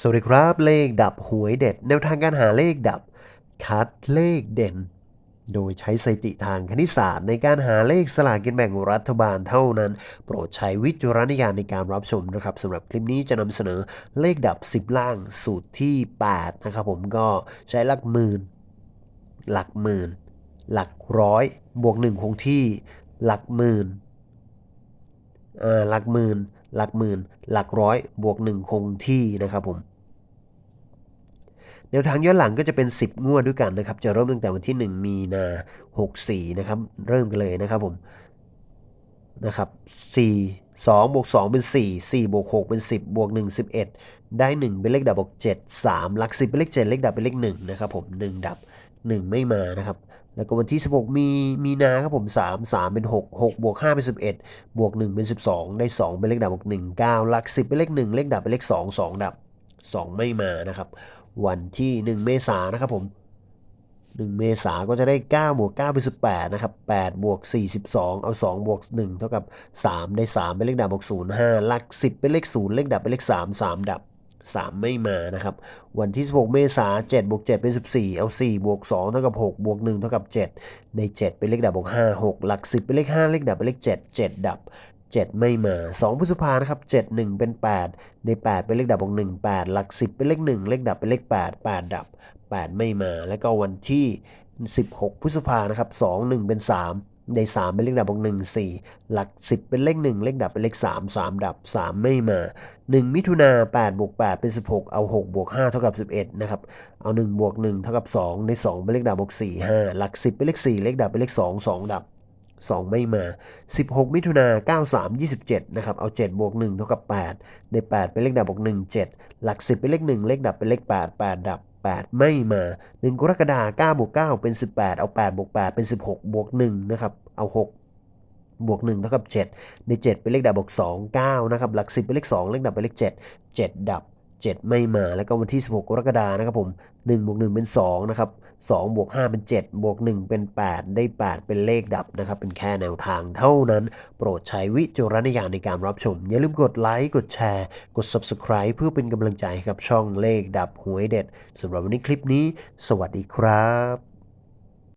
สวัสดีครับเลขดับหวยเด็ด แนวทางการหาเลขดับ คัดเลขเด่น โดยใช้สถิติทางคณิตศาสตร์ในการหาเลขสลากกินแบ่งรัฐบาลเท่านั้น โปรดใช้วิจารณญาณในการรับชมนะครับสำหรับคลิปนี้จะนำเสนอเลขดับ 10 ล่างสูตรที่ 8 นะครับผมก็ใช้หลักหมื่น หลักหมื่น หลักร้อย บวกหนึ่งคงที่ หลักหมื่น หลักหมื่น หลักหมื่น หลักร้อย บวกหนึ่งคงที่นะครับผมแนวทางย้อนหลังก็จะเป็น 10 งวดด้วยกันนะครับ จะเริ่มตั้งแต่วันที่ 1 มีนา 64 นะครับ เริ่มกันเลยนะครับผม นะครับ 4 2บวก2เป็น 4 4บวก6เป็น 10บวก1 11 ได้ 1 เป็นเลขดับบวก7 3หลัก 10 เป็นเลข7เลขดับเป็นเลข1นะครับผม 1 ดับ 1 ไม่มานะครับ แล้วก็วันที่ 16 มีมีนาครับผม 3 3 เป็น 6 6 บวก 5 เป็น 11 บวก 1 เป็น 12 ได้ 2 เป็นเลขดับบวก1 9หลัก 10 เป็นเลข 1 เลขดับเป็นเลข 2 2 ดับ 2 ไม่มานะครับ วันที่ 1 เมษายนนะครับผม 1 เมษาก็จะได้ 9 บวก 9 เป็น 18 นะครับ 8 บวก 42 เอา 2 บวก 1 เท่ากับ 3 ได้ 3 เป็นเลขดับบวก 0 5 หลัก 10 เป็นเลข 0 เลขดับเป็นเลข 3 3 ดับ 3 ไม่มานะครับ วันที่ 16 เมษายน7บวก7เป็น 14 เอา 4 บวก2เท่ากับ 6 บวก1เท่ากับ 7 ใน 7 เป็นเลขดับบวก5 6 หลัก 10 เป็นเลข 5 เลขดับเป็นเลข 7 7 ดับ 7 ไม่มา 2 พฤษภานะครับ 7 1 เป็น 8 ใน 8 เป็นเลขดับบวก1 8 หลัก 10 เป็นเลข 1 เลขดับเป็นเลข 8 8 ดับ 8 ไม่มา แล้วก็วันที่ 16 พฤษภานะครับ 2 1 เป็น 3 ใน 3 เป็นเลขดับบวก1 4 หลัก 10 เป็นเลข 1 เลขดับเป็นเลข 3 3 ดับ 3 ไม่มา 1 มิถุนา8บวก8เป็น 16 เอา 6 บวก 5 เท่ากับ 11 นะครับ เอา 1 บวก 1 เท่ากับ 2 ใน 2 เป็นเลขดับบวก4 5 หลัก 10 เป็นเลข 4 เลขดับเป็นเลข 2 2 ดับ 2 ไม่มา 16 มิถุนา93 27 นะครับ เอา 7 บวก 1 เท่ากับ 8 ใน 8 เป็นเลขดับบวก 1 7 หลัก 10 เป็นเลข 1 เลขดับเป็นเลข 8 8 ดับ 8 ไม่มา 1 กรกฎาคม9บวก9เป็น 18 เอา8บวก8เป็น 16 บวก1นะครับเอา 6บวก1เท่ากับ 7 ใน 7 เป็นเลขดับบวก2 9 นะครับ หลัก 10 เป็นเลข 2 เลขดับเป็นเลข 7 7 ดับ 7 ไม่มา แล้วก็วันที่ 16 กรกฎานะครับผม1บวก1เป็น 2 นะครับ2บวก5เป็น 7 บวก 1 เป็น 8 ได้ 8 เป็นเลขดับนะครับ เป็นแค่แนวทางเท่านั้น โปรดใช้วิจารณญาณในการรับชม อย่าลืมกดไลค์ กดแชร์ กด Subscribe เพื่อเป็นกำลังใจให้กับช่องเลขดับหวยเด็ดสำหรับวันนี้คลิปนี้ สวัสดีครับ